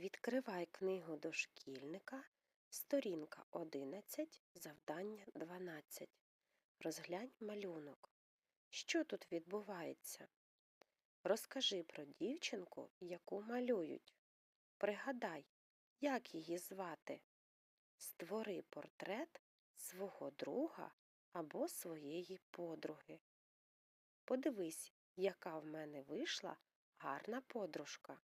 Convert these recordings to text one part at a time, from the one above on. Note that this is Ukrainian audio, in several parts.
Відкривай книгу дошкільника, сторінка 11, завдання 12. Розглянь малюнок. Що тут відбувається? Розкажи про дівчинку, яку малюють. Пригадай, як її звати. Створи портрет свого друга або своєї подруги. Подивись, яка в мене вийшла гарна подружка.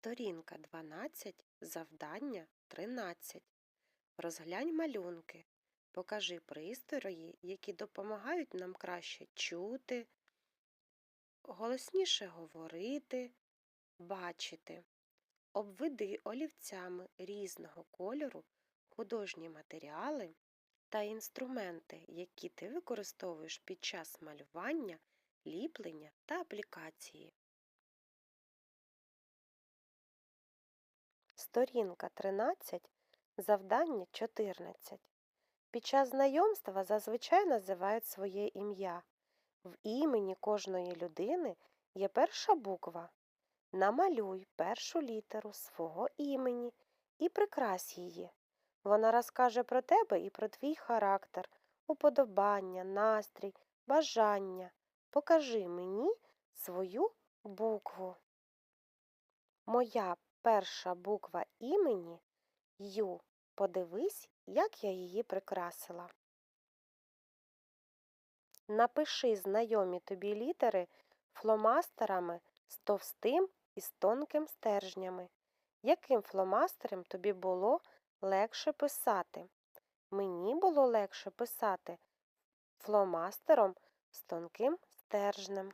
Сторінка 12, завдання 13. Розглянь малюнки. Покажи пристрої, які допомагають нам краще чути, голосніше говорити, бачити. Обведи олівцями різного кольору художні матеріали та інструменти, які ти використовуєш під час малювання, ліплення та аплікації. Сторінка 13, завдання 14. Під час знайомства зазвичай називають своє ім'я. В імені кожної людини є перша буква. Намалюй першу літеру свого імені і прикрась її. Вона розкаже про тебе і про твій характер, уподобання, настрій, бажання. Покажи мені свою букву. Моя перша буква імені Ю. Подивись, як я її прикрасила. Напиши знайомі тобі літери фломастерами з товстим і з тонким стержнями. Яким фломастером тобі було легше писати? Мені було легше писати фломастером з тонким стержнем.